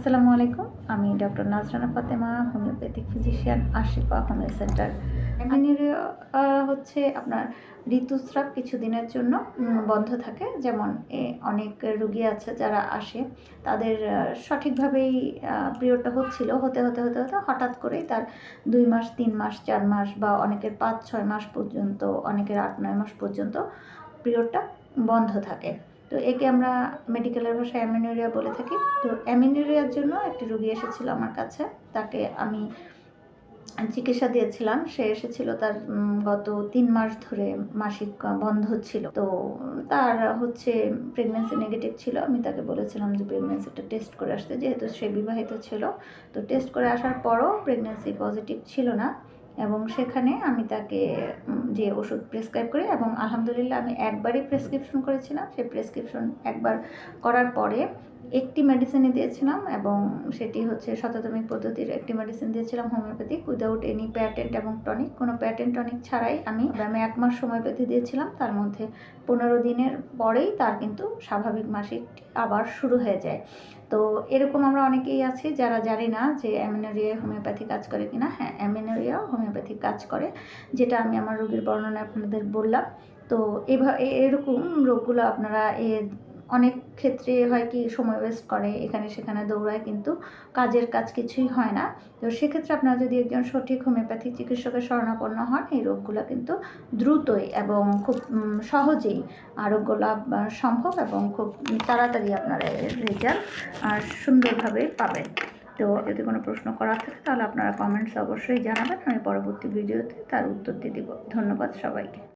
আসসালামু আলাইকুম। আমি doctor Nazrana Fatema homeopathic physician Ashifa homeo centre. Amenorrhoea হচ্ছে আপনার ঋতুস্রাব কিছুদিনের জন্য বন্ধ থাকে। যেমন এ, অনেক রুগী আছে যারা আসে তাদের সঠিকভাবেই পিরিয়ডটা হচ্ছিল। হতে হতে হতে হতে হঠাৎ করেই তার দুই মাস তিন মাস চার মাস বা অনেকের পাঁচ ছয় মাস পর্যন্ত অনেকের আট নয় মাস পর্যন্ত পিরিয়ডটা বন্ধ থাকে। তো একে আমরা মেডিকেলের ভাষায় অ্যামিনোরিয়া বলে থাকি। তো অ্যামিনোরিয়ার জন্য একটি রুগী এসেছিল আমার কাছে। তাকে আমি চিকিৎসা দিয়েছিলাম। সে এসেছিল তার গত তিন মাস ধরে মাসিক বন্ধ ছিল। তো তার হচ্ছে প্রেগনেন্সি নেগেটিভ ছিল। আমি তাকে বলেছিলাম যে প্রেগনেন্সিটা টেস্ট করে আসতে। যেহেতু সে বিবাহিত ছিল, তো টেস্ট করে আসার পরও প্রেগনেন্সি পজিটিভ ছিল না। এবং সেখানে আমি তাকে যে ওষুধ প্রেসক্রাইব করি এবং আলহামদুলিল্লাহ আমি একবারই প্রেসক্রিপশন করেছিলাম। সেই প্রেসক্রিপশন একবার করার পরে একটি মেডিসিনই দিয়েছিলাম এবং সেটি হচ্ছে শততমিক পদ্ধতির একটি মেডিসিন দিয়েছিলাম হোমিওপ্যাথিক উইদাউট এনি প্যাটেন্ট এবং টনিক কোনো প্যাটেন্ট টনিক ছাড়াই আমি আমি এক মাস হোমিওপ্যাথি দিয়েছিলাম। তার মধ্যে পনেরো দিনের পরেই তার কিন্তু স্বাভাবিক মাসিকটি আবার শুরু হয়ে যায়। তো এরকম আমরা অনেকেই আছি যারা জানি না যে অ্যামিনোরিয়া হোমিওপ্যাথি কাজ করে কিনা। হ্যাঁ অ্যামিনোরিয়া হোমিওপ্যাথি কাজ করে, যেটা আমি আমার রোগীর বর্ণনা আপনাদের বললাম। তো এভাবে এরকম রোগগুলো আপনারা এ অনেক ক্ষেত্রে হয় কি সময় ওয়েস্ট করে, এখানে সেখানে দৌড়ায়, কিন্তু কাজের কাজ কিছুই হয় না। তো সেক্ষেত্রে আপনারা যদি একজন সঠিক হোমিওপ্যাথি চিকিৎসকের শরণাপন্ন হন, এই রোগগুলো কিন্তু দ্রুতই এবং খুব সহজেই আরোগ্য লাভ সম্ভব এবং খুব তাড়াতাড়ি আপনারা এর রেজাল্ট সুন্দরভাবে পাবেন। তো যদি কোনো প্রশ্ন করা থাকে, তাহলে আপনারা কমেন্টস অবশ্যই জানাবেন, আমি পরবর্তী ভিডিওতে তার উত্তর দিয়ে দেবো। ধন্যবাদ সবাইকে।